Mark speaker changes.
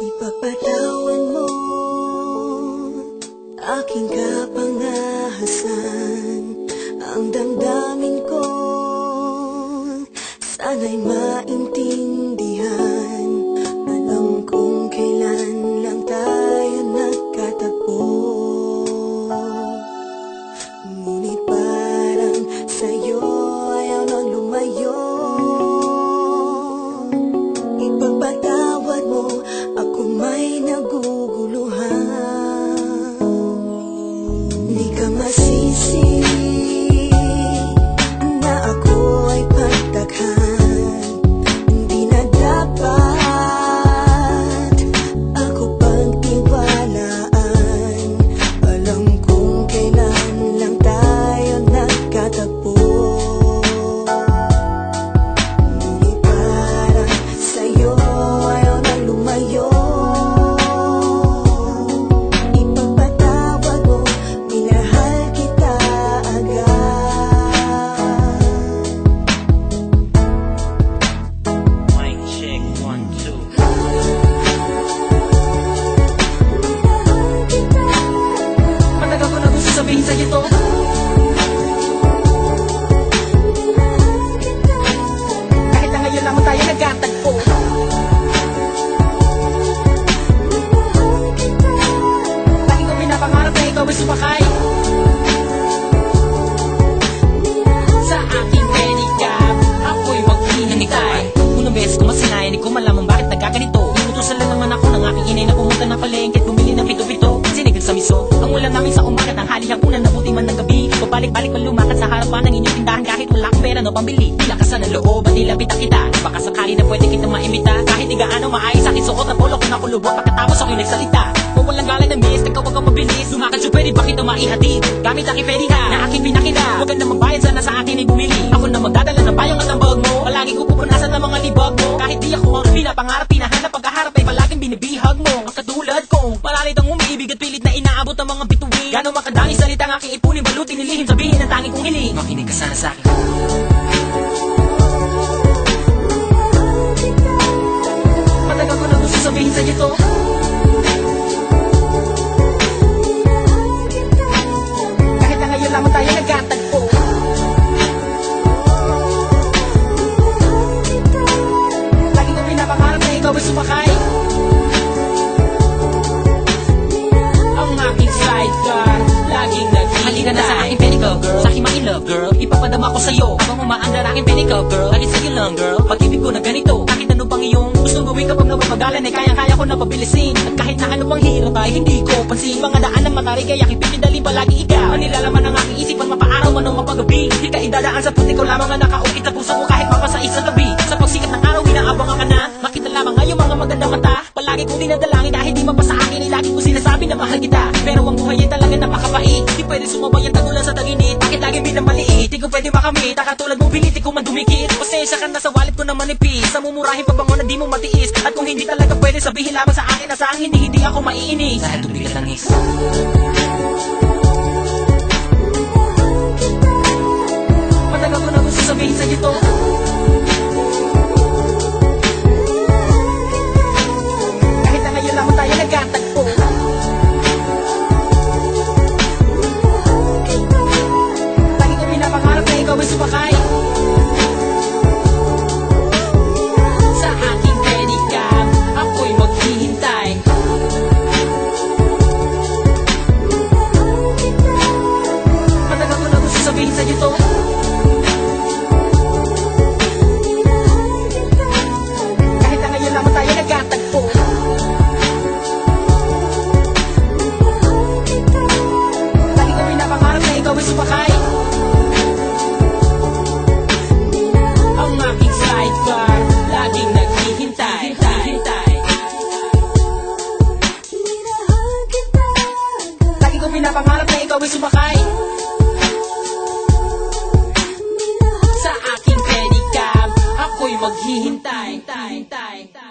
Speaker 1: Ipapatawan mo aking kapangahasan I must na
Speaker 2: ikaw ay sumakay Sa aking pedicab Ako'y maghihintay Unang beses ko masinayan Di ko malaman bakit nagkaganito. Inutusan lang naman ako ng aking inay Na pumunta ng palengke bumili ng pito-pito. Sinigang sa miso Ang ulam namin sa umaga Tanghali hapunan Nabuti man ng gabi. Pabalik-balik man lumakad sa harapan ng inyong tindahan Kahit wala akong pera no pambili. Nilakasan ng loob at nilapitan kita. Baka sakali na pwede kita maimbita Kahit di gaano maayos aking suot na polo Kung nakulubot pagkatapos ako'y nagsalita Kung walang galang ng miss Ikaw wag kang mabilis pwede ba kita maihatid. Gamit aking ka Na aking pinakita. Huwag ka na magbayad sana sa akin ay bumili. Ako na magdadala ng payong at ng bag mo. Palagi ko pupunasan ng mga libag mo. Kahit di ako ang pinapangarap Pinahanap pagkaharap ay palaging binibihag mo. Ang katulad kong Malalit ang umiibig at pilit na inaabot ang mga bituin. Gano'ng makadaming salita ang aking ipunin Balutin nilihim sabihin ang tanging kong hiling. Makinig ka sana sa akin. Matagal ko na gusto sabihin sa'yo to love girl. Ipapadama ko sa'yo. Habang umaandar aking pedicab girl. Lagi sa'yo lang girl. Pag-ibig ko na ganito. Kahit ano pang iyong Gustong gawin kapag napapagalan Ay kaya-kaya ko na pabilisin. At kahit na ano pang hirap ay hindi ko pansin. Mga daan ng matarik Kaya aking pinidali palagi ikaw? Ang nilalaman ng aking isipan Mapaaraw man o mapagabi. Di ka idadaan sa puti ko lamang ang nakaukit sa puso ko Kahit mapasais sa gabi ang taginit Bakit lagi bilang maliit Di ko pwede makamit Katulad mo bilit Di ko man dumikit Pasensya ka na sa wallet ko na manipis. Sa mumurahin pabango na di mo matiis. At kung hindi talaga pwede sabihin lamang sa akin Na sa hindi hindi ako maiinis. Dahil tubig at langis Matagal ko na gusto sabihin sa'yo to Ubus pa kay Ang aking sidebar Laging naghihintay. Lagi ko pinapangarap na ikaw ay sumakay Sa aking pedicab Ako'y maghihintay. hintay